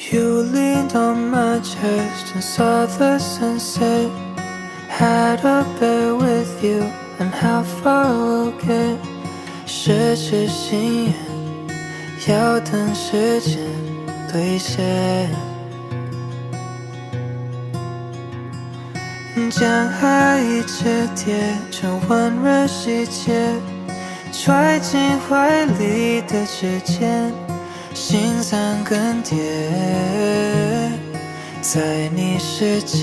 You leaned on my chest and saw the sunset. Had a bear with you, and how far we'll get. 十指心眼，要等时间兑现。将爱意折叠成温润细节，揣进怀里的指尖，心脏更迭，在你世界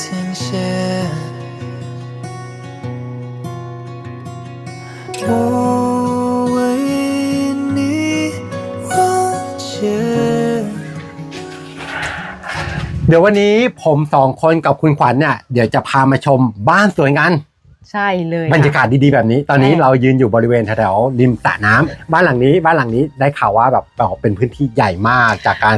停歇。我为你忘结。 เดี๋ยววันนี้ผมสองคนกับคุณขวัญเนี่ยเดี๋ยวจะพามาชมบ้านสวยงาม ใช่เลยบรรยากาศดีๆแบบนี้ ตอนนี้ใช่เรายืนอยู่บริเวณแถวๆริมสระน้ำบ้านหลังนี้บ้านหลังนี้ได้ข่าวว่าแบบเป็นพื้นที่ใหญ่มากจากการ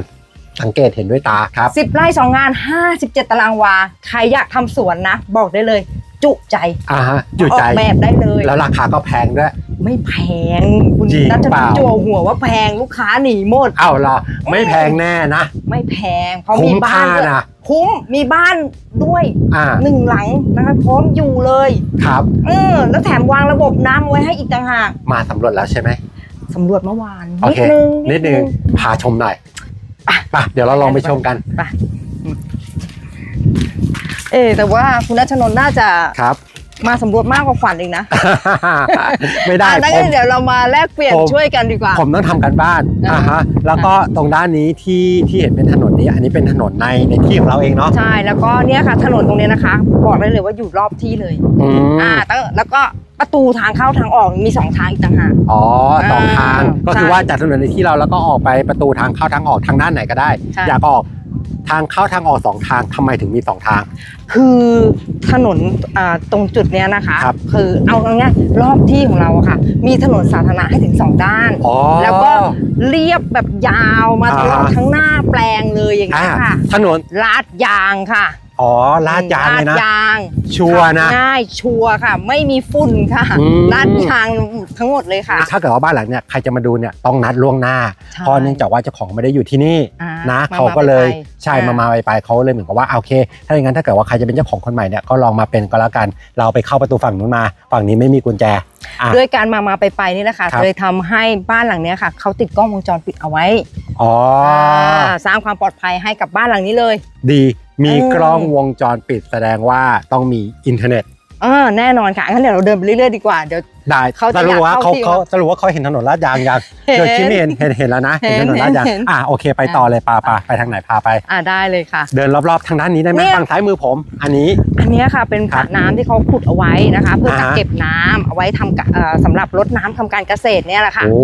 สังเกตเห็นด้วยตาครับสิบไร่สองงาน 57 ตารางวา ใครอยากทำสวนนะ บอกได้เลย จุใจอ่าฮะจุใจออกแบบได้เลย แล้วราคาก็แพงด้วย ไม่แพง คุณจริงนัทเปล่า จั่วหัวว่าแพงลูกค้าหนีหมดเอ้าเหรอไม่แพงแน่นะ ไม่แพงเพราะคุ้มีมบ้าค่านด้วยนะคุ้มมีบ้านด้วยอ่าหนึ่งหลังนะคะพร้อมอยู่เลย ครับ เออ แล้วแถมวางระบบน้ำไว้ให้อีกต่างหากมาสำรวจแล้วใช่ไหมสำรวจเมื่อวานโอนิดเค นึง นิดนึงพาชมหน่อยไปไปเดี๋ยวเราลองไปชมกันไปอืมเออแต่ว่าคุณนัชนนท์น่าจะครับ มาสำรวจมากกว่าขวัญเองนะไม่ได้อะงั้นผมเดี๋ยวเรามาแลกเปลี่ยนผมช่วยกันดีกว่า ผมต้องทำกันบ้านอ่าอ่าฮะแล้วก็ตรงด้านนี้ที่ที่เห็นเป็นถนนนี้ อันนี้เป็นถนนในในที่ของเราเองเนาะใช่แล้วก็เนี่ยค่ะถนนตรงเนี้ยนะคะ บอกได้เลยว่าอยู่รอบที่เลยอืมอ่าตั้งแล้วก็ประตูทางเข้าทางออกมีสองทางอีกต่างหากอ๋อสองทางอ่าก็คือใช่ว่าจากถนนในที่เราแล้วก็ออกไปประตูทางเข้าทางออกทางด้านไหนก็ได้ใช่อยากออก ทางเข้าทางออกสองทางทำไมถึงมีสองทาง คือถนนอ่าตรงจุดเนี้ยนะคะครับคือเอาง่ายๆรอบที่ของเราอะค่ะ มีถนนสาธารณะให้ถึงสองด้านอ๋อแล้วก็เรียบแบบยาวมาตลอดอ่าทั้งหน้าแปลงเลยอย่างอ่าเงี้ยค่ะ ถนนลาดยางค่ะ อ๋อลาดยางเลยนะลดยางชัวร์นะขับง่ายชัวร์ค่ะ ไม่มีฝุ่นค่ะอืมลาดยางทั้งหมดเลยค่ะ ถ้าเกิดว่าบ้านหลังเนี่ยใครจะมาดูเนี่ยต้องนัดล่วงหน้าใช่เพราะเนื่องจากว่าเจ้าของไม่ได้อยู่ที่นี่อ่านะมาเขาก็เลยไปไปใช่อ่ามมามาไปไปเขาเลยเหมือนกับว่าโอเค ถ้าอย่างนั้นถ้าเกิดว่าใครจะเป็นเจ้าของคนใหม่เนี่ยก็ลองมาเป็นก็แล้วกัน เราไปเข้าประตูฝั่งนู้นมา ฝั่งนี้ไม่มีกุญแจอะด้วยการมามาไปไปนี่แหละค่ะครับเลยทำให้บ้านหลังเนี้ยค่ะเขาติดกล้องวงจรปิดเอาไว้อ๋ออาสร้างความปลอดภัยให้กับบ้านหลังนี้เลย ดีมีเออกล้องวงจรปิดแสดงว่าต้องมีอินเทอร์เน็ต เออแน่นอนค่ะงั้นเดี๋ยวเราเดินไปเรื่อยๆดีกว่าเดี๋ยว ได้เขาจะสรุปว่าอยากเขาเข้าที่เขาสรุปว่าเขาเห็นถนนลาดยางยังเห็นโดยที่ไม่เห็นเห็นเห็นแล้วนะเห็นถนนลาดยางเห็นเห็น อะโอเคไปต่อเลยปาปาไปทางไหนพาไป อ่าได้เลยค่ะ เดินรอบๆทางด้านนี้ได้ไหมเนี่ย ฝั่งซ้ายมือผม อันนี้ อันเนี้ยค่ะเป็นครัสระบน้ำที่เขาขุดเอาไว้นะคะ เพื่อกักอ่าฮะ เก็บน้ำเอาไว้ทำกะเอ่อสำหรับรดน้ำทำการเกษตรเนี่ยแหละค่ะ โอ้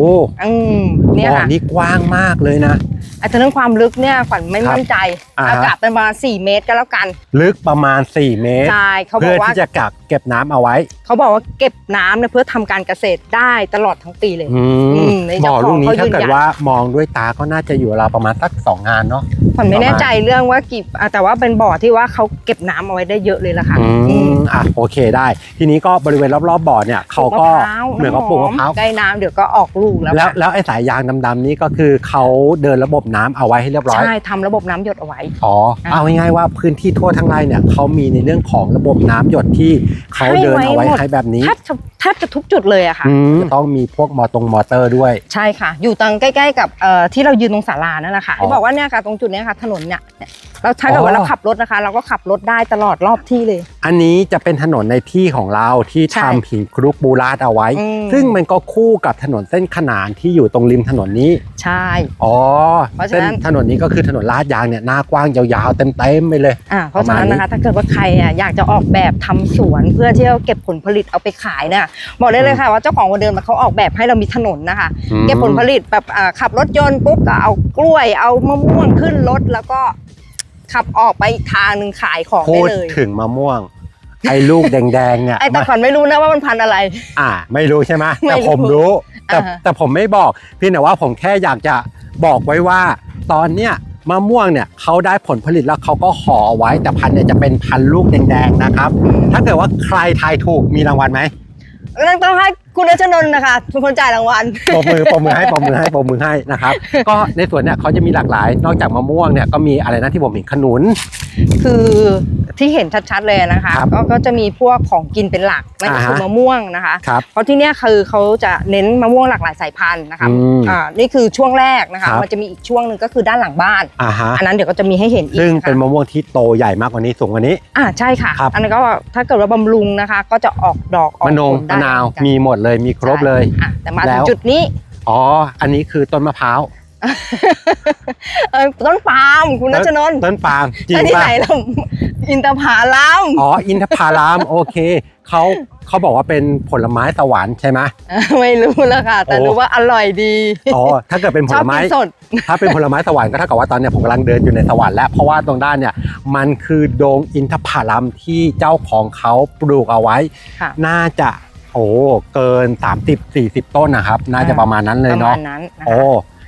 อืมเนี่ยบ่อค่ะนี่กว้างมากเลยนะ อาจจะเรื่องความลึกเนี่ยขวัญไม่ครับมั่นใจอ่าฮะ อากาศเป็นประมาณ4เมตรก็แล้วกันลึกประมาณ 4 เมตร ใช่เขาบเพื่ออกว่าที่จะกักเก็บน้ำเอาไว้ เขาบอกว่าเก็บน้ำเนี่ยเพื่อทำการเกษตรได้ตลอดทั้งปีเลย อือืมมในบ่อเจ้าของลูกนี้เขาถ้ายืนยันเกิดว่ามองด้วยตาก็น่าจะอยู่ราวประมาณสักสองงานเนาะ ขวัญไม่แน่ใจเรื่องว่ากี่อะแต่ว่าเป็นบ่อที่ว่าเขาเก็บน้ำเอาไว้ได้เยอะเลยล่ะค่ะอือืมม อะโอเคได้ ทีนี้ก็บริเวณรอบๆบ่อเนี่ยเขาก็ปลูมะพร้าวเหมือนกับปลูกมะพร้าวใกล้น้ำเดี๋ยวก็ออกลูกแล้วแล้วค่ะแล้วไอ้สายยางดำๆนี้ก็คือเขาเดินระบบน้ำเอาไว้ให้เรียบร้อย ใช่ทำระบบน้ำหยดเอาไว้ อ๋ออะเอาง่ายๆว่าพื้นที่ทั่วทั้งไร่เนี่ยเขามีในเรื่องของระบบน้ำหยดที่เขาเดินเอาไว้ให้แบบนี้แทบจะแทบจะทุกจุดเลยอะค่ะอืมต้องมีพวกมอตรงมอเตอร์ด้วย ใช่ค่ะ อยู่ตรงใกล้ ๆ กับเอ่อที่เรายืนตรงศาลานั่นแหละค่ะอ๋อที่บอกว่าเนี่ยค่ะตรงจุดเนี้ยค่ะถนนเนี่ยเนี่ยเราถ้าเกิดอ๋ว่าอเราขับรถนะคะ เราก็ขับรถได้ตลอดรอบที่เลยอันนี้จะเป็นถนนในที่ของเราที่ใช่ทำหินคลุกบูราดเอาไว้ อืม ซึ่งมันก็คู่กับถนนเส้นขนานที่อยู่ตรงริมถนนนี้ ใช่ อ๋อเพราะฉะเส้นนั้นถนนนี้ก็คือถนนลาดยางเนี่ยหน้ากว้างยาวๆเต็มๆไปเลย อ่าเพราะฉะนั้นประมาณนี้นะคะถ้าเกิดว่าใครอะอยากจะออกแบบทำสวนเพื่อที่จะเก็บผลผลิตเอาไปขายเนี่ยบอกได้เลยค่ะว่าเจ้าของวันเดิมเขาออกแบบให้เรามีถนนนะคะอืมเก็บผลผลิตแบบอ่าขับรถยนต์ปุ๊บก็เอากล้วยเอามะม่วงขึ้นรถแล้วก็ ขับออกไปอีกทางหนึ่งขายของพูได้ดเลย ถึงมะม่วง ไอ้ลูกแดงๆเนี่ยไอ้แต่มันขวัญไม่รู้นะว่ามันพันธุ์อะไร อ่า ไม่รู้ใช่ไหมไม่แต่รู้ผมรู้ แต่อ่าฮะ แต่ผมไม่บอกเพียงแต่ว่าผมแค่อยากจะบอกไว้ว่า ตอนเนี้ยมะม่วงเนี่ยเขาได้ผลผลิตแล้วเขาก็ห่อเอาไว้ แต่พันธุ์เนี่ยจะเป็นพันธุ์ลูกแดงๆนะครับ ถ้าเกิดว่าใครทายถูกมีรางวัลไหมงั้นต้องให้ คุณรัชนนท์นะคะเป็นคนจ่ายรางวัลปรบมือปรบมือให้ปรบมือให้ปรบมือให้นะครับ ก็ในสวนเนี่ยเขาจะมีหลากหลาย นอกจากมะม่วงเนี่ยก็มีอะไรนะที่ผมเห็นขนุน คือที่เห็นชัดๆเลยนะคะครับก็ก็จะมีพวกของกินเป็นหลักนั่นก็คืออ่าฮะมะม่วงนะคะ ครับเพราะที่เนี้ยคือเขาจะเน้นมะม่วงหลากหลายสายพันธุ์นะคะอืมอ่านี่คือช่วงแรกนะคะครับมันจะมีอีกช่วงหนึ่งก็คือด้านหลังบ้าน อ่าฮะอันนั้นเดี๋ยวก็จะมีให้เห็นอีกซึ่งนะคะเป็นมะม่วงที่โตใหญ่มากกว่านี้สูงกว่านี้ อ่าใช่ค่ะ ครับ อันนั้นก็ถ้าเกิดว่าบำรุงนะคะ ก็จะออกดอกออกมะนงผลได้มะนาวเหอนกัน มีหมดเลยมีครบเลยใช่อะแต่มาแล้ถึงว จุดนี้ อ๋อ อันนี้คือต้นมะพร้าวเออต้นปาล์มคุณนัชนนท์ต้นปาล์มจริงอันที่ป่ะไหนเราอินทผลัม อ๋ออินทผลามโอเคเขาเขาบอกว่าเป็นผลไม้สวรรค์ใช่ไหมเออไม่รู้แล้วค่ะ แต่โอ้ รู้ว่าอร่อยดีอ๋อถ้าเกิดเป็นผชอลบไม้ กินสด ถ้าเป็นผลไม้สวรรค์ก็เท่ากับว่าตอนเนี้ยผมกำลังเดินอยู่ในสวรรค์แล้วเพราะว่าตรงด้านเนี่ยมันคือโดงอินทผลัมที่เจ้าของเขาปลูกเอาไว้ ค่ะ น่าจะ โอ้เกิน 30-40 ต้นนะครับ น่าจะประมาณนั้นเลยประมาเนาะณนั้นนะคะโอ้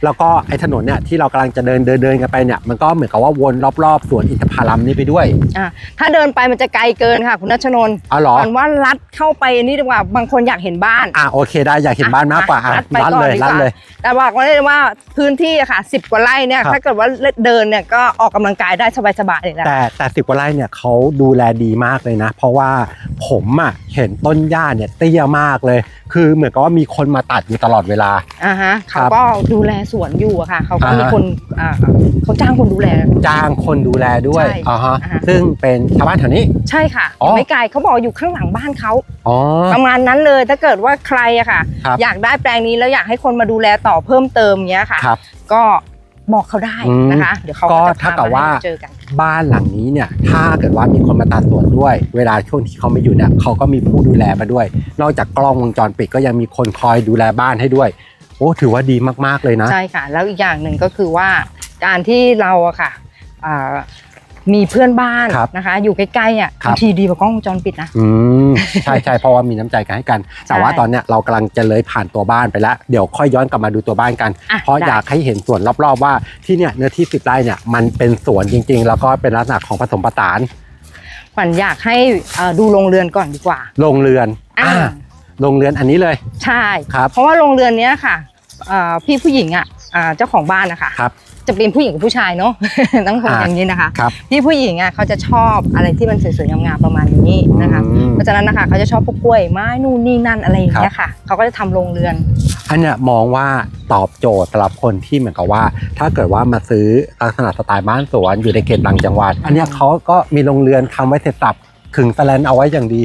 แล้วก็ไอ้ถนนเนี่ยที่เรากำลังจะเดินเดินเดินกันไปเนี่ยมันก็เหมือนกับว่าวนรอบๆสวนอินทผลัมนี้ไปด้วย อะถ้าเดินไปมันจะไกลเกินค่ะ คุณนัชนนท์อ๋อเหรอ ก่อนว่าลัดเข้าไปนี่ดีกว่าบางคนอยากเห็นบ้าน อะโอเคได้อยากเห็นบ้านมากกว่าอะรัดไปรัดก่อนเลยดีกรัดว่าเลย แต่บอกไว้เลยว่าพื้นที่อะค่ะสิบกว่าไร่เนี่ยครับ ถ้าเกิดว่าเดินเนี่ยก็ออกกำลังกายได้สบายๆเลยแหละแต่แต่สิบกว่าไร่เนี่ยเขาดูแลดีมากเลยนะ เพราะว่าผมอะเห็นต้นหญ้าเนี่ยเตี้ยมากเลย คือเหมือนกับว่ามีคนมาตัดอยู่ตลอดเวลา อ่าฮะครัเขาบ ก็ดูแลสวนอยู่อะค่ะเขาก็อ่าฮะ มีคนอ่าเขาจ้างคนดูแล จ้างคนดูแลด้วยใช่อ่าฮะอ่าฮะ ซึ่งเป็นชาวบ้านแถวนี้ ใช่ค่ะอ๋อ ไม่ไกลเขาบอกอยู่ข้างหลังบ้านเขาอ๋อ ประมาณนั้นเลยถ้าเกิดว่าใครอะค่ะ ครับ อยากได้แปลงนี้แล้วอยากให้คนมาดูแลต่อเพิ่มเติมเนี้ยค่ะ ครับ ก็บอกเขาได้อืมนะคะเดี๋ยวเขาก็ก็จะเท่าพากับมาว่าให้เจอกัน บ้านหลังนี้เนี่ย ถ้าเกิดว่ามีคนมาตัดสวนด้วย เวลาช่วงที่เขาไม่อยู่เนี่ยเขาก็มีผู้ดูแลมาด้วย นอกจากกล้องวงจรปิดก็ยังมีคนคอยดูแลบ้านให้ด้วยโอ้ถือว่าดีมากๆเลยนะ ใช่ค่ะ แล้วอีกอย่างหนึ่งก็คือว่าการที่เราอะค่ะอ่ามีเพื่อนบ้านครับนะคะ อยู่ใกล้ๆอะครับบางทีดีกว่ากล้องวงจรปิดนะอืมใช่ใช่เพราะว่ามีน้ำใจกันให้กัน แต่ว่าตอนเนี้ยเรากำลังจะเลยผ่านตัวบ้านไปแล้ว เดี๋ยวค่อยย้อนกลับมาดูตัวบ้านกันอะเพราะได้อยากให้เห็นสวนรอบๆว่าที่เนี่ยเนื้อที่สิบไร่เนี่ยมันเป็นสวนจริง ๆ แล้วก็เป็นลักษณะของผสมผสานขวัญอยากให้เอ่อดูโรงเรือนก่อนดีกว่าโรงเรือนอ่าอ่าโรงเรือนอันนี้เลย ใช่ครับเพราะว่าโรงเรือนเนี้ยค่ะเอ่อ พี่ผู้หญิงอะอ่าเจ้าของบ้านนะคะครับจะเป็นผู้หญิงกับผู้ชายเนาะต้องคนอ่าอย่างนี้นะคะครับพี่ผู้หญิงอะเขาจะชอบอะไรที่มันสวยๆงามๆประมาณนี้นะคะอืมเพราะฉะนั้นนะคะเขาจะชอบพวกกล้วยไม้นู่นนี่นั่นอะไรอย่างเงี้ยค่ะเขาก็จะทำโรงเรือนอันเนี้ยมองว่าตอบโจทย์สำหรับคนที่เหมือนกับว่า ถ้าเกิดว่ามาซื้อลักษณะสไตล์บ้านสวนอยู่ในเขตต่างจังหวัด อันเนี้ยเขาก็มีโรงเรือนทำไว้เสร็จสับขึงแสแลนเอาไว้อย่างดี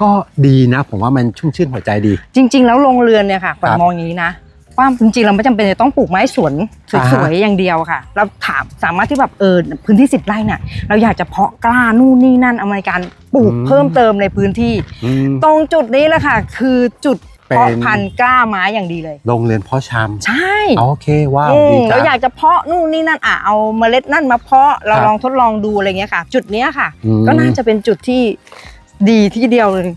ก็ดีนะ ผมว่ามันชุ่มชื่นหัวใจดี จริง ๆ แล้วโรงเรือนเนี่ยค่ะขวัญครับมองอย่างนี้นะ ว่าจริงๆเราไม่จำเป็นจะต้องปลูกไม้สวนสอ่าวยฮะๆอย่างเดียวค่ะ เราถามสามารถที่แบบเออพื้นที่สิบไร่เนี่ยเราอยากจะเพาะกล้านู่นนี่นั่นเอามาในการปลูกเพิ่มเติมในพื้นที่ อืม ตรงจุดนี้แหละค่ะ คือจุดเพาะเป็นพันธุ์กล้าไม้อย่างดีเลย โรงเรือนเพ่อชใช่ำโอเคว้าวอืมดีจัเราง อยากจะเพาะนู่นนี่นั่นอะเอาเมล็ดนั่นมาเพาะเราครับลองทดลองดูอะไรเงี้ยค่ะ จุดเนี้ยค่ะ อืม ก็น่าจะเป็นจุดที่ดีที่เดียวเลย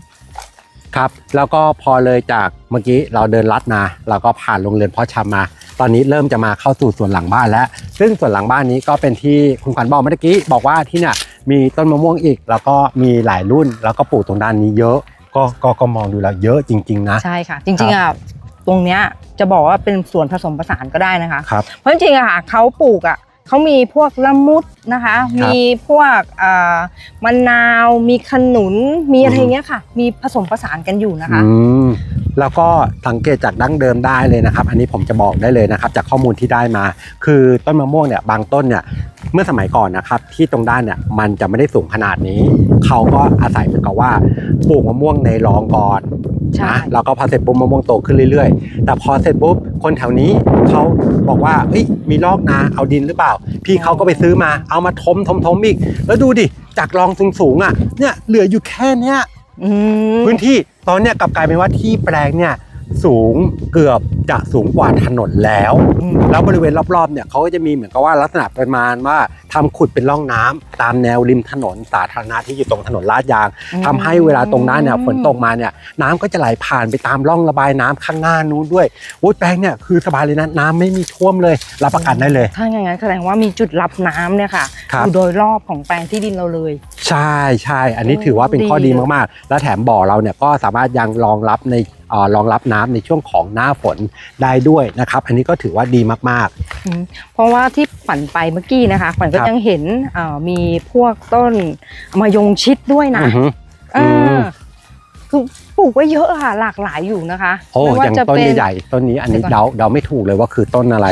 ครับ แล้วก็พอเลยจากเมื่อกี้เราเดินลัดมาเราก็ผ่านโรงเรือนเพ่อชำมา ตอนนี้เริ่มจะมาเข้าสู่ส่วนหลังบ้านแล้ว ซึ่งส่วนหลังบ้านนี้ก็เป็นที่คุณขวัญบอกเมื่อกี้บอกว่าที่เนี่ยมีต้นมะม่วงอีก แล้วก็มีหลายรุ่น แล้วก็ปลูกตรงด้านนี้เยอะ ก็ก็ก็มองดูแล้วเยอะจริง ๆ นะ ใช่ค่ะ จริงๆอะตรงเนี้ยจะบอกว่าเป็นสวนผสมผสานก็ได้นะคะ ครับ เพราะจริงๆอะค่ะเขาปลูกอะ เขามีพวกละมุดนะคะ มีพวกอ่ามะนาว มีขนุน มีอะไรเงี้ยค่ะ มีผสมผสานกันอยู่นะคะอืม แล้วก็สังเกตจากดั้งเดิมได้เลยนะครับ อันนี้ผมจะบอกได้เลยนะครับ จากข้อมูลที่ได้มา คือต้นมะม่วงเนี่ยบางต้นเนี่ยเมื่อสมัยก่อนนะครับที่ตรงด้านเนี่ยมันจะไม่ได้สูงขนาดนี้ เขาก็อาศัยเหมือนกับว่าปลูกมะม่วงในรองก่อนใช่นะแล้วก็พอเสร็จปุ๊บมะม่วงโตขึ้นเรื่อยๆ แต่พอเสร็จปุ๊บคนแถวนี้เขาบอกว่าเอ้ยมีลอกนาเอาดินหรือเปล่า พี่เขาก็ไปซื้อมาเอามาทมทมทมอีก แล้วดูดิจากรองสูงๆอะเนี่ยเหลืออยู่แค่เนี้ยอืม พื้นที่ตอนเนี้ยกลับกลายเป็นว่าที่แปลงเนี่ย สูงเกือบจะสูงกว่าถนนแล้วอืมแล้วบริเวณรอบๆเนี่ยเขาก็จะมีเหมือนกับว่าลักษณะประมาณว่าทำขุดเป็นร่องน้ำตามแนวริมถนนสาธารณะที่อยู่ตรงถนนลาดยางทำให้เวลาตรงนั้นเนี่ยฝนตกมาเนี่ยน้ำก็จะไหลผ่านไปตามร่องระบายน้ำข้างหน้านู้นด้วยโอ้ยแปลงเนี่ยคือสบายเลยนะน้ำไม่มีท่วมเลยรับประกันได้เลย ถ้าอย่างนั้นแสดงว่ามีจุดรับน้ำเนี่ยค่ะครับอยู่โดยรอบของแปลงที่ดินเราเลย ใช่ใช่อันนี้ถือว่าเป็นข้อดีดีเลยมากๆ และแถมบ่อเราเนี่ยก็สามารถยังรองรับในเอ่อ รองรับน้ำในช่วงของหน้าฝนได้ด้วยนะครับ อันนี้ก็ถือว่าดีมากอืมเพราะว่าที่ฝันไปเมื่อกี้นะคะฝันก็ครับยังเห็นเอ่อมีพวกต้นมายงชิดด้วยๆนะอือฮึเออมอคือปลูกไว้เยอะค่ะหลากหลายอยู่นะคะโอ้ไม่อว่าย่างจะต้นเป็นใหญ่ๆต้นนี้อันนี้เดี๋ยวก่อนเดาเดาไม่ถูกเลยว่าคือต้นอะไร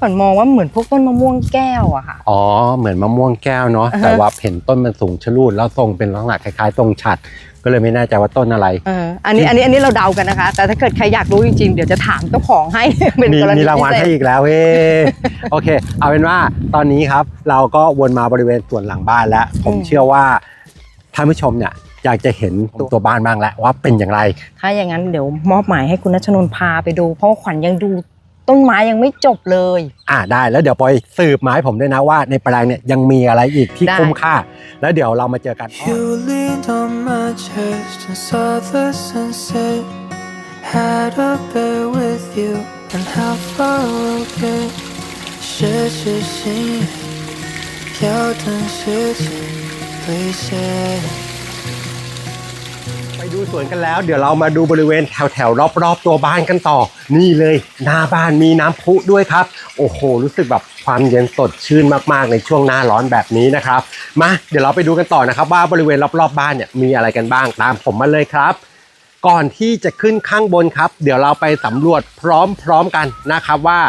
ฝันมองว่าเหมือนพวกต้นมะม่วงแก้วอะค่ะอ๋อเหมือนมะม่วงแก้วเนาะอ่าฮะแต่ว่าเห็นต้นมันสูงชะลูดแล้วทรงเป็นลักษณะคล้ายๆทรงฉัด ก็เลยไม่แน่ใจว่าต้นอะไรเอออันนี้อันนี้อันนี้เราเดากันนะคะ แต่ถ้าเกิดใครอยากรู้จริงๆ เดี๋ยวจะถามเจ้าของให้ เป็นมีกรณีมีรางวัลพิเศษให้อีกแล้วเว้โอเค เอาเป็นว่าตอนนี้ครับเราก็วนมาบริเวณส่วนหลังบ้านแล้ว ผมเชื่อว่าท่านผู้ชมเนี่ยอยากจะเห็นตัวบ้านบ้างแล้วว่าเป็นอย่างไร ถ้าอย่างนั้นเดี๋ยวมอบหมายให้คุณนัชนนท์พาไปดู เพราะว่าขวัญยังดู ต้นไม้ยังไม่จบเลย อ่าได้แล้วเดี๋ยวปอยสืบมาให้ผมด้วยนะว่าในแปลงเนี่ยยังมีอะไรอีกที่ ได้ คุ้มค่า แล้วเดี๋ยวเรามาเจอกัน You leaned on my chest and saw the sunset. Had a bear with you, and how far we'll get. 失去信任，要等时间兑现。 ไปดูสวนกันแล้ว เดี๋ยวเรามาดูบริเวณแถวแถวๆรอบๆตัวบ้านกันต่อ นี่เลยหน้าบ้านมีน้ำพุด้วยครับ โอ้โห รู้สึกแบบความเย็นสดชื่นมากๆในช่วงหน้าร้อนแบบนี้นะครับ มาเดี๋ยวเราไปดูกันต่อนะครับ ว่าบริเวณรอบๆบ้านเนี่ยมีอะไรกันบ้างตามผมมาเลยครับก่อนที่จะขึ้นข้างบนครับ เดี๋ยวเราไปสำรวจพร้อมๆกันนะครับว่า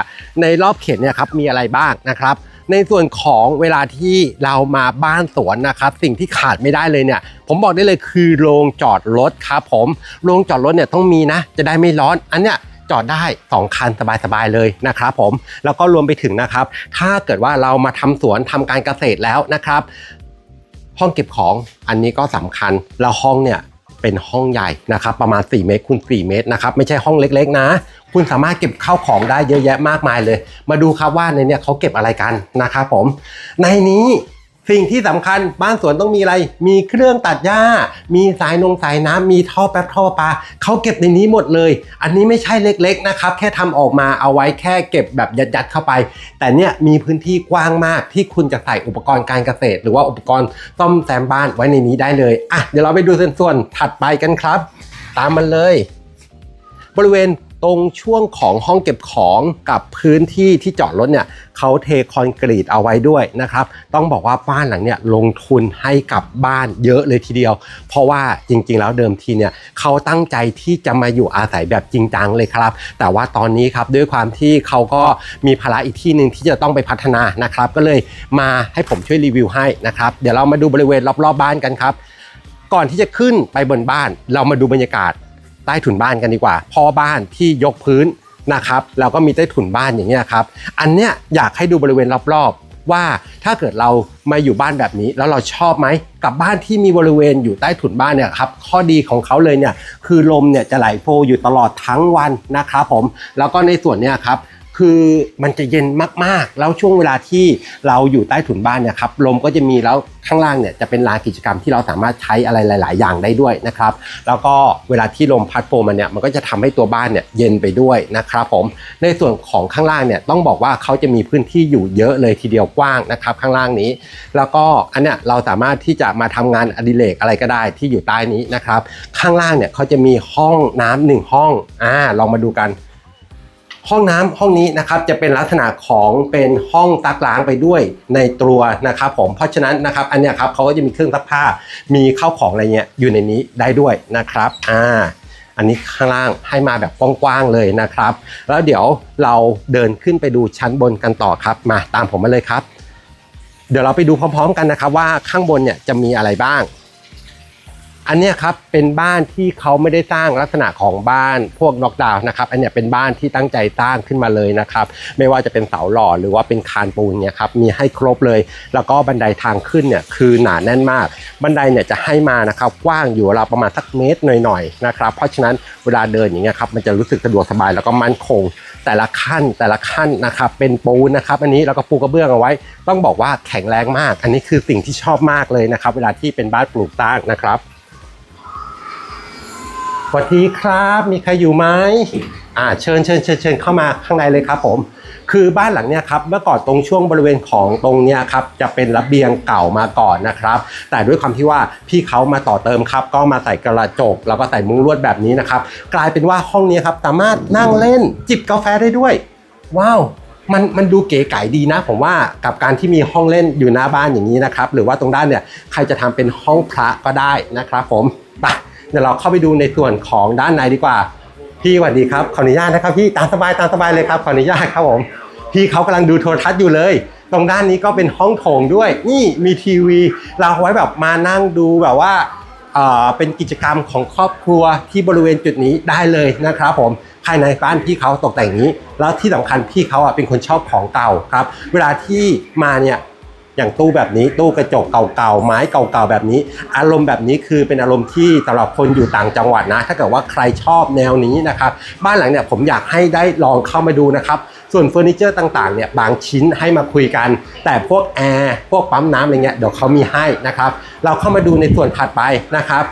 ในรอบเขตเนี่ยครับมีอะไรบ้างนะครับ ในส่วนของเวลาที่เรามาบ้านสวนนะครับสิ่งที่ขาดไม่ได้เลยเนี่ย ผมบอกได้เลยคือโรงจอดรถครับผมโรงจอดรถเนี่ยต้องมีนะ จะได้ไม่ร้อนอันเนี้ยจอดได้ 2 คันสบายๆเลยนะครับผมแล้วก็รวมไปถึงนะครับ ถ้าเกิดว่าเรามาทำสวนทำการเกษตรแล้วนะครับ ห้องเก็บของอันนี้ก็สำคัญแล้วห้องเนี่ย เป็นห้องใหญ่นะครับประมาณ 4 เมตรคูณ4เมตรนะครับไม่ใช่ห้องเล็กๆนะ คุณสามารถเก็บข้าวของได้เยอะแยะมากมายเลย มาดูครับว่าในเนี้ยเขาเก็บอะไรกันนะครับผมในนี้ สิ่งที่สำคัญบ้านสวนต้องมีอะไร มีเครื่องตัดหญ้า มีสายนงสายน้ำมีท่อแป๊บท่อปลาเขาเก็บในนี้หมดเลย อันนี้ไม่ใช่เล็กๆนะครับ แค่ทำออกมาเอาไว้แค่เก็บแบบยัดๆเข้าไป แต่เนี่ยมีพื้นที่กว้างมากที่คุณจะใส่อุปกรณ์การเกษตร หรือว่าอุปกรณ์ซ่อมแซมบ้านไว้ในนี้ได้เลยอะเดี๋ยวเราไปดูส่วนๆถัดไปกันครับ ตามมันเลย บริเวณ ตรงช่วงของห้องเก็บของกับพื้นที่ที่จอดรถเนี่ยเขาเทคอนกรีตเอาไว้ด้วยนะครับ ต้องบอกว่าบ้านหลังเนี่ยลงทุนให้กับบ้านเยอะเลยทีเดียว เพราะว่าจริงๆ แล้วเดิมทีเนี่ยเขาตั้งใจที่จะมาอยู่อาศัยแบบจริงจังเลยครับ แต่ว่าตอนนี้ครับด้วยความที่เขาก็มีภาระอีกที่หนึ่งที่จะต้องไปพัฒนานะครับ ก็เลยมาให้ผมช่วยรีวิวให้นะครับ เดี๋ยวเรามาดูบริเวณรอบๆบ้านกันครับ ก่อนที่จะขึ้นไปบนบ้าน เรามาดูบรรยากาศ ใต้ถุนบ้านกันดีกว่าพ่อบ้านที่ยกพื้นนะครับแล้วก็มีใต้ถุนบ้านอย่างเงี้ยครับอันเนี้ยอยากให้ดูบริเวณรอบๆ ว่าถ้าเกิดเรามาอยู่บ้านแบบนี้ แล้วเราชอบไหมกับบ้านที่มีบริเวณอยู่ใต้ถุนบ้านเนี่ยครับข้อดีของเขาเลยเนี่ยคือลมเนี่ยจะไหลโฟอยู่ตลอดทั้งวันนะครับผมแล้วก็ในส่วนเนี้ยครับ คือมันจะเย็นมากๆ แล้วช่วงเวลาที่เราอยู่ใต้ถุนบ้านเนี่ยครับลมก็จะมีแล้วข้างล่างเนี่ยจะเป็นลานกิจกรรมที่เราสามารถใช้อะไรหลาย ๆ อย่างได้ด้วยนะครับ แล้วก็เวลาที่ลมพัดโฟมมันเนี่ยมันก็จะทำให้ตัวบ้านเนี่ยเย็นไปด้วยนะครับผมในส่วนของข้างล่างเนี่ยต้องบอกว่าเขาจะมีพื้นที่อยู่เยอะเลยทีเดียวกว้างนะครับข้างล่างนี้ แล้วก็อันเนี้ยเราสามารถที่จะมาทำงานอดิเรกอะไรก็ได้ที่อยู่ใต้นี้นะครับ ข้างล่างเนี่ยเขาจะมีห้องน้ำหนึ่งห้องอ่าลองมาดูกัน ห้องน้ำห้องนี้นะครับจะเป็นลักษณะของเป็นห้องซักล้างไปด้วยในตัวนะครับผมเพราะฉะนั้นนะครับอันนี้ครับเขาก็จะมีเครื่องซักผ้ามีข้าวของอะไรเงี้ยอยู่ในนี้ได้ด้วยนะครับอ่าอันนี้ข้างล่างให้มาแบบกว้างๆเลยนะครับ แล้วเดี๋ยวเราเดินขึ้นไปดูชั้นบนกันต่อครับมาตามผมมาเลยครับ เดี๋ยวเราไปดูพร้อม ๆ กันนะครับว่าข้างบนเนี่ยจะมีอะไรบ้าง อันนี้ครับเป็นบ้านที่เขาไม่ได้สร้างลักษณะของบ้านพวกน็อกดาวน์นะครับอันนี้เป็นบ้านที่ตั้งใจสร้างขึ้นมาเลยนะครับไม่ว่าจะเป็นเสาหล่อหรือว่าเป็นคานปูนเนี่ยครับมีให้ครบเลย แล้วก็บันไดทางขึ้นเนี่ยคือหนาแน่นมาก บันไดเนี่ยจะให้มานะครับกว้างอยู่ราวประมาณสักเมตรหน่อยๆนะครับเพราะฉะนั้นเวลาเดินอย่างเงี้ยครับมันจะรู้สึกสะดวกสบายแล้วก็มั่นคง แต่ละขั้นแต่ละขั้นนะครับเป็นปูนนะครับอันนี้แล้วก็ปูกระเบื้องเอาไว้ ต้องบอกว่าแข็งแรงมาก อันนี้คือสิ่งที่ชอบมากเลยนะครับเวลาที่เป็นบ้านปลูกสร้างนะครับ วัสดีครับ มีใครอยู่ไหมอ่าเชิญเชิญเชิญเชิญเข้ามาข้างในเลยครับผม คือบ้านหลังเนี้ยครับเมื่อก่อนตรงช่วงบริเวณของตรงเนี้ยครับจะเป็นระเบียงเก่ามาก่อนนะครับ แต่ด้วยความที่ว่าพี่เขามาต่อเติมครับ ก็มาใส่กระจก แล้วก็ใส่มุ้งลวดแบบนี้นะครับ กลายเป็นว่าห้องนี้ครับสามารถนั่งเล่นจิบกาแฟได้ด้วย ว้าวมันมันดูเก๋ไก๋ดีนะ ผมว่ากับการที่มีห้องเล่นอยู่หน้าบ้านอย่างนี้นะครับ หรือว่าตรงด้านเนี่ยใครจะทำเป็นห้องพระก็ได้นะครับ ผมไป เดี๋ยวเราเข้าไปดูในส่วนของด้านในดีกว่า พี่สวัสดีครับขออนุญาตนะครับพี่ตามสบายตามสบายเลยครับขออนุญาตครับผมพี่เขากำลังดูโทรทัศน์อยู่เลย ตรงด้านนี้ก็เป็นห้องโถงด้วย นี่มีทีวี เราไว้แบบมานั่งดูแบบว่าเป็นกิจกรรมของครอบครัวที่บริเวณจุดนี้ได้เลยนะครับผมภายในบ้านพี่เขาตกแต่งนี้ แล้วที่สำคัญพี่เขาอะเป็นคนชอบของเก่าครับ เวลาที่มาเนี่ย อย่างตู้แบบนี้ตู้กระจกเก่าๆไม้เก่าๆแบบนี้ อารมณ์แบบนี้คือเป็นอารมณ์ที่สำหรับคนอยู่ต่างจังหวัดนะ ถ้าเกิดว่าใครชอบแนวนี้นะครับบ้านหลังเนี่ยผมอยากให้ได้ลองเข้ามาดูนะครับส่วนเฟอร์นิเจอร์ต่างๆเนี่ยบางชิ้นให้มาคุยกัน แต่พวกแอร์พวกปั๊มน้ำอะไรเงี้ยเดี๋ยวเขามีให้นะครับเราเข้ามาดูในส่วนถัดไปนะครับ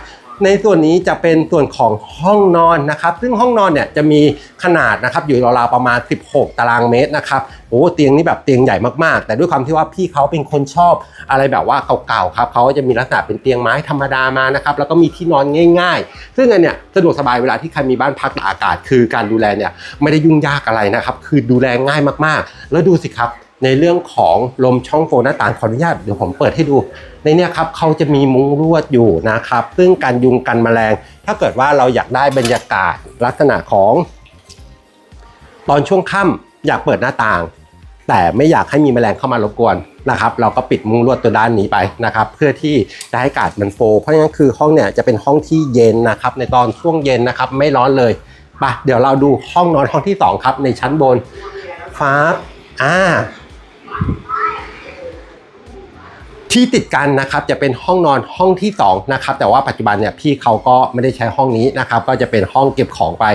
ในส่วนนี้จะเป็นส่วนของห้องนอนนะครับ ซึ่งห้องนอนเนี่ยจะมีขนาดนะครับอยู่ราวๆประมาณ 16 ตารางเมตรนะครับโอ้เตียงนี่แบบเตียงใหญ่มากๆ แต่ด้วยความที่ว่าพี่เขาเป็นคนชอบอะไรแบบว่าเก่าๆครับเขาจะมีลักษณะเป็นเตียงไม้ธรรมดามานะครับแล้วก็มีที่นอนง่าย ๆ ซึ่งอันเนี้ยสะดวกสบายเวลาที่ใครมีบ้านพักตากอากาศ คือการดูแลเนี่ยไม่ได้ยุ่งยากอะไรนะครับคือดูแลง่ายมากๆ แล้วดูสิครับ ในเรื่องของลมช่องโฟหน้าต่างขออนุญาตเดี๋ยวผมเปิดให้ดู ในเนี้ยครับเขาจะมีมุ้งลวดอยู่นะครับซึ่งการยุงกันแมลง ถ้าเกิดว่าเราอยากได้บรรยากาศลักษณะของ ตอนช่วงค่ำอยากเปิดหน้าต่าง แต่ไม่อยากให้มีแมลงเข้ามารบกวนนะครับ เราก็ปิดมุ้งลวดตัวด้านนี้ไปนะครับ เพื่อที่จะให้อากาศมันโฟเพราะฉะนั้นคือห้องเนี่ยจะเป็นห้องที่เย็นนะครับ ในตอนช่วงเย็นนะครับ ไม่ร้อนเลยไปเดี๋ยวเราดูห้องนอนห้องที่สองครับในชั้นบนฟ้าอ่า ที่ติดกันนะครับจะเป็นห้องนอนห้องที่2นะครับแต่ว่าปัจจุบันเนี่ยพี่เขาก็ไม่ได้ใช้ห้องนี้นะครับก็จะเป็นห้องเก็บของไป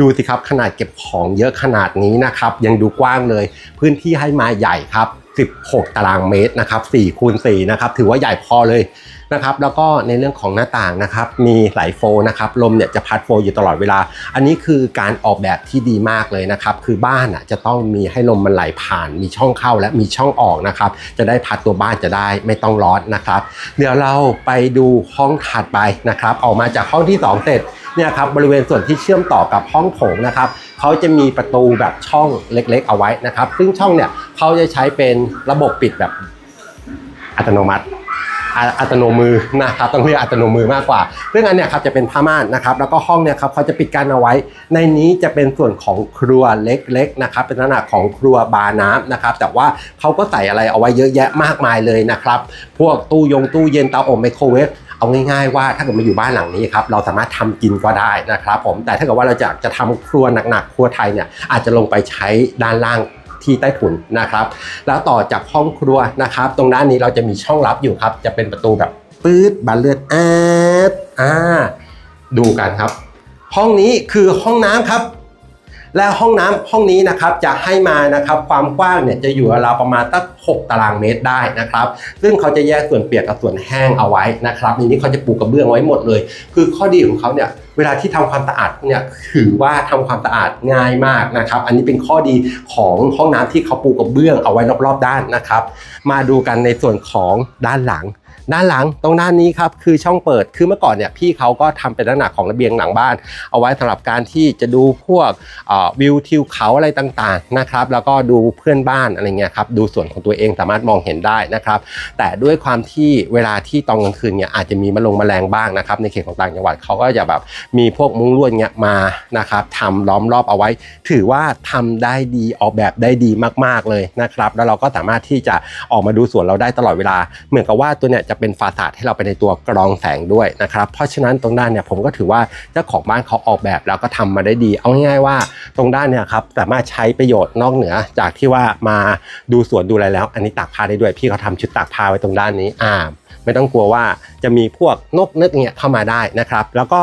ดูสิครับขนาดเก็บของเยอะขนาดนี้นะครับยังดูกว้างเลย พื้นที่ให้มาใหญ่ครับ 16 ตารางเมตรนะครับ4คูณ4นะครับถือว่าใหญ่พอเลย นะครับแล้วก็ในเรื่องของหน้าต่างนะครับมีไหลโฟนะครับลมเนี่ยจะพัดโฟอยู่ตลอดเวลา อันนี้คือการออกแบบที่ดีมากเลยนะครับคือบ้านอะจะต้องมีให้ลมมันไหลผ่าน มีช่องเข้าและมีช่องออกนะครับจะได้พัดตัวบ้านจะได้ไม่ต้องร้อนนะครับ เดี๋ยวเราไปดูห้องถัดไปนะครับออกมาจากห้องที่ 2 เสร็จเนี่ยครับบริเวณส่วนที่เชื่อมต่อกับห้องโถงนะครับเขาจะมีประตูแบบช่องเล็กๆ เอาไว้นะครับ ซึ่งช่องเนี่ยเขาจะใช้เป็นระบบปิดแบบอัตโนมัติ อาตโนมือนะครับต้องเรียกอัตโนมือมากกว่าซึ่องอันเนี้ยครับจะเป็นผ้าม่านนะครับแล้วก็ห้องเนี่ยครับเขาจะปิดกั้นเอาไว้ ในนี้จะเป็นส่วนของครัวเล็กๆนะครับเป็นลักษณะของครัวบาร์น้ำนะครับแต่ว่าเขาก็ใส่อะไรเอาไว้เยอะแยะมากมายเลยนะครับพวกตู้ยงตู้เย็นเตาอบไมโครเวฟเอาง่ายๆว่าถ้าเกิดมาอยู่บ้านหลังนี้ครับเราสามารถทำกินก็ได้นะครับผมแต่ถ้าเกิดว่าเราจะจะทำครัวหนักๆครัวไทยเนี่ยอาจจะลงไปใช้ด้านล่าง ที่ใต้ถุนนะครับ แล้วต่อจากห้องครัวนะครับ ตรงด้านนี้เราจะมีช่องลับอยู่ครับ จะเป็นประตูแบบปื๊ดบานเลือดแอดอ่าดูกันครับ ห้องนี้คือห้องน้ำครับ และห้องน้ำห้องนี้นะครับจะให้มานะครับความกว้างเนี่ยจะอยู่ราวประมาณตั้ง6ตารางเมตรได้นะครับ ซึ่งเขาจะแยกส่วนเปียกกับส่วนแห้งเอาไว้นะครับในนี้เขาจะปูกระเบื้องไว้หมดเลย คือข้อดีของเขาเนี่ยเวลาที่ทำความสะอาดเนี่ยถือว่าทำความสะอาดง่ายมากนะครับ อันนี้เป็นข้อดีของห้องน้ำที่เขาปูกระเบื้องเอาไว้รอบๆด้านนะครับ มาดูกันในส่วนของด้านหลัง ด้านหลังตรงด้านนี้ครับคือช่องเปิดคือเมื่อก่อนเนี่ยพี่เขาก็ทำเป็นลักษณะของระเบียงหลังบ้าน เอาไว้สำหรับการที่จะดูพวกวิวทิวเขาอะไรต่างๆนะครับ แล้วก็ดูเพื่อนบ้านอะไรเงี้ยครับดูส่วนของตัวเองสามารถมองเห็นได้นะครับ แต่ด้วยความที่เวลาที่ตอนกลางคืนเนี่ยอาจจะมีมลงแมลงบ้างนะครับในเขตของต่างจังหวัดเขาก็จะแบบมีพวกมุ้งลวดเงี้ยมานะครับทำล้อมรอบเอาไว้ ถือว่าทำได้ดีออกแบบได้ดีมากๆเลยนะครับ แล้วเราก็สามารถที่จะออกมาดูสวนเราได้ตลอดเวลา เหมือนกับว่าตัวเนี้ยจะเป็นฟาสาดให้เราไปในตัวกรองแสงด้วยนะครับเพราะฉะนั้นตรงด้านเนี่ยผมก็ถือว่าเจ้าของบ้านเขาออกแบบแล้วก็ทำมาได้ดี เอาง่ายๆว่าตรงด้านเนี่ยครับสามารถใช้ประโยชน์นอกเหนือ จากที่ว่ามาดูสวนดูอะไรแล้ว อันนี้ตากผ้าได้ด้วยพี่เขาทำชุดตากผ้าไว้ตรงด้านนี้อ่า ไม่ต้องกลัวว่าจะมีพวกนกนึกเงี้ยเข้ามาได้นะครับ แล้วก็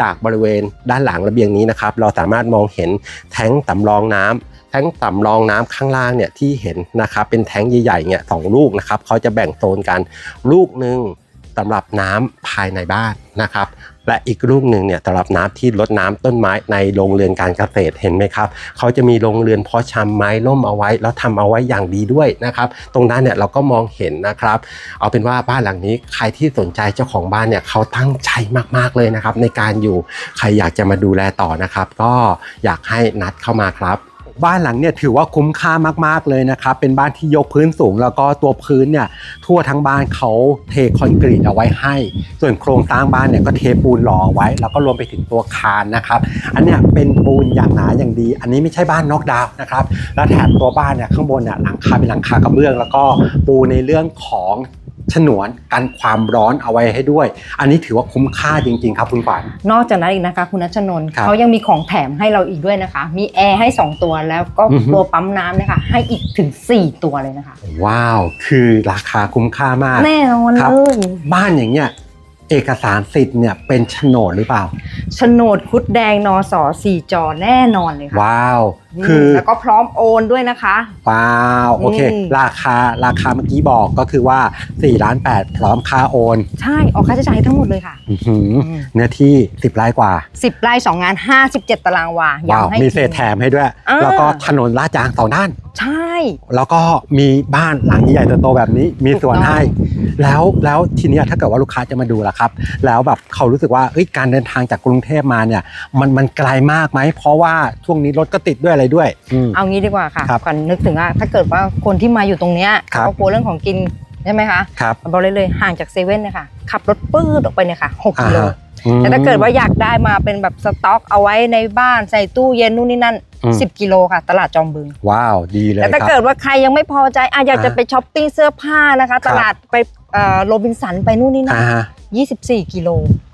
จากบริเวณด้านหลังระเบียงนี้นะครับ เราสามารถมองเห็นแท้งสำรองน้ำแท้งสำรองน้ำข้างล่างเนี่ยที่เห็นนะครับเป็นแท้งใหญ่ๆเนี่ยสองลูกนะครับเขาจะแบ่งโซนกันลูกหนึ่งสำหรับน้ำภายในบ้านนะครับ และอีกลูกหนึ่งเนี่ยสำหรับน้ำที่ลดน้ำต้นไม้ในโรงเรือนการเกษตรเห็นไหมครับเขาจะมีโรงเรือนเพาะชำไม้ร่มเอาไว้ แล้วทำเอาไว้อย่างดีด้วยนะครับ ตรงนั้นเนี่ยเราก็มองเห็นนะครับ เอาเป็นว่าบ้านหลังนี้ใครที่สนใจเจ้าของบ้านเนี่ยเขาตั้งใจมากๆเลยนะครับ ในการอยู่ใครอยากจะมาดูแลต่อนะครับ ก็อยากให้นัดเข้ามาครับ บ้านหลังเนี่ยถือว่าคุ้มค่ามาก ๆเลยนะครับ เป็นบ้านที่ยกพื้นสูง แล้วก็ตัวพื้นเนี่ยทั่วทั้งบ้านเขาเทคอนกรีตเอาไว้ให้ ส่วนโครงสร้างบ้านเนี่ยก็เทปูนหล่อไว้ แล้วก็รวมไปถึงตัวคานนะครับ อันเนี้ยเป็นปูนอย่างหนาอย่างดี อันนี้ไม่ใช่บ้านนอกดาวน์นะครับ แล้วแถมตัวบ้านเนี่ยข้างบนเนี่ยหลังคาเป็นหลังคากระเบื้อง แล้วก็ปูในเรื่องของ ฉนวนกันความร้อนเอาไว้ให้ด้วย อันนี้ถือว่าคุ้มค่าจริง ๆ ครับคุณขวัญ นอกจากนั้นอีกนะคะคุณนัชนนท์ครับเขายังมีของแถมให้เราอีกด้วยนะคะ มีแอร์ให้ 2 ตัวแล้วก็อือฮึ ตัวปั๊มน้ำนะคะให้อีกถึง 4 ตัวเลยนะคะ ว้าว คือราคาคุ้มค่ามาก แน่นอนครับ เลยบ้านอย่างเงี้ยเอกสารสิทธิ์เนี่ยเป็นโฉนดหรือเปล่า โฉนดคุดแดงนอสอสี่จอแน่นอนเลยค่ะ ว้าวม คือแล้วก็พร้อมโอนด้วยนะคะว้าวโอเคอืมราคาราคาเมื่อกี้บอกก็คือว่า4ล้าน8พร้อมค่าโอน ใช่ออกค่าใช้จ่ายให้ทั้งหมดเลยค่ะอื้อหืออืมเนื้อที่ 10ไร่กว่า 10ไร่2งาน 57 ตารางวาว้าวย้ำให้มีเศษแถมให้ด้วยอ่าแล้วก็ถนนลาดยางสองด้าน ใช่ แล้วก็มีบ้านหลังใหญ่ๆโตๆแบบนี้มีสวนถูกต้องให้แล้วแล้วทีเนี้ยถ้าเกิดว่าลูกค้าจะมาดูล่ะครับ แล้วแบบเขารู้สึกว่าเอ้ยการเดินทางจากกรุงเทพมาเนี่ยมันมันไกลมากไหมเพราะว่าช่วงนี้รถก็ติดด้วยอะไรด้วยอืมเอางี้ดีกว่าค่ะครับก่อนนึกถึงว่าถ้าเกิดว่าคนที่มาอยู่ตรงเนี้ยครับเขากลัวเรื่องของกินใช่ไหมคะครับบอกเลยเลยห่างจากเซเว่นเนี่ยค่ะขับรถปื้ดออกไปเนี่ยค่ะ6อ่ากิโลฮะอืมแต่ถ้าเกิดว่าอยากได้มาเป็นแบบสต็อกเอาไว้ในบ้านใส่ตู้เย็นนู่นนี่นั่นอืม 10 กิโลค่ะ ตลาดจอมบึง ว้าวดีเลยแต่ถ้าครับเกิดว่าใครยังไม่พอใจอะอยากจะอ่า ไปช้อปปิ้งเสื้อผ้านะคะครับตลาดไปโรบินสันไปนู่นนี่นั่อ่านฮะ24 กิโล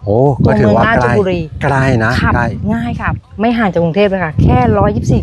โอ้ตัก็วถืเมือองว่าราใกชล้บุรี ใกล้นะขับใกล้ง่ายค่ะ ไม่ห่างจากกรุงเทพเลยค่ะ แค่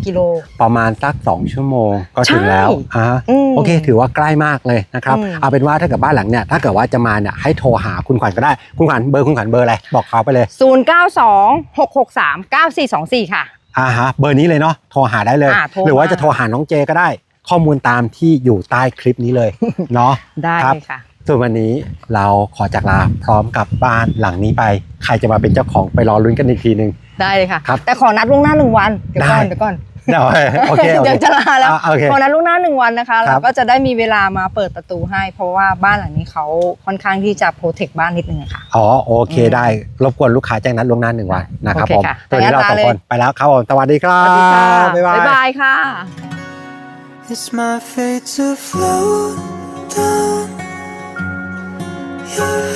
124 กิโล ประมาณสัก2ชั่วโมงก็ถึงใช่แล้วอ่าฮะ ม โอเค ถือว่าใกล้มากเลยนะครับ อืม เอาเป็นว่าถ้าเกิดบ้านหลังเนี่ย ถ้าเกิดว่าจะมาเนี่ยให้โทรหาคุณขวัญก็ได้ คุณขวัญเบอร์คุณขวัญเบอร์อะไร บอกเขาไปเลย 092 663 9424 ค่ะ อ่าฮะเบอร์นี้เลยเนาะโทรหาได้เลย อ่าโทรหรือว่ามาจะโทรหาน้องเจก็ได้ ข้อมูลตามที่อยู่ใต้คลิปนี้เลยเนาะ ได้ครับ เลยค่ะ ส่วนวันนี้เราขอจากลาพร้อมกับบ้านหลังนี้ไป ใครจะมาเป็นเจ้าของไปรอลุ้นกันอีกทีหนึ่ง ได้เลยค่ะ ครับแต่ขอนัดล่วงหน้าหนึ่งวัน เดี๋ยวก่อน ได้ เดี๋ยวก่อน เดี๋ยวโอเคโอเคเดี๋ยวจะลาแล้วอ่าโอเคขอนัดล่วงหน้าหนึ่งวันนะคะครัเราบก็จะได้มีเวลามาเปิดประตูให้ เพราะว่าบ้านหลังนี้เขาค่อนข้างที่จะโปรเทคบ้านนิดนึงอะค่ะ อ๋อโอเคอืมได้ รบกวนลูกค้าแจ้งนัดล่วงหน้าหนึ่งวันนะครับโอเคผมค่ะตัวนี้เราสองไปแล้วลาเลยคนไปแล้วครับผมสวัสดีครัสบวัสดีค่ะบ๊ายบายบ๊ายบายค่ะ It's my fate to float down your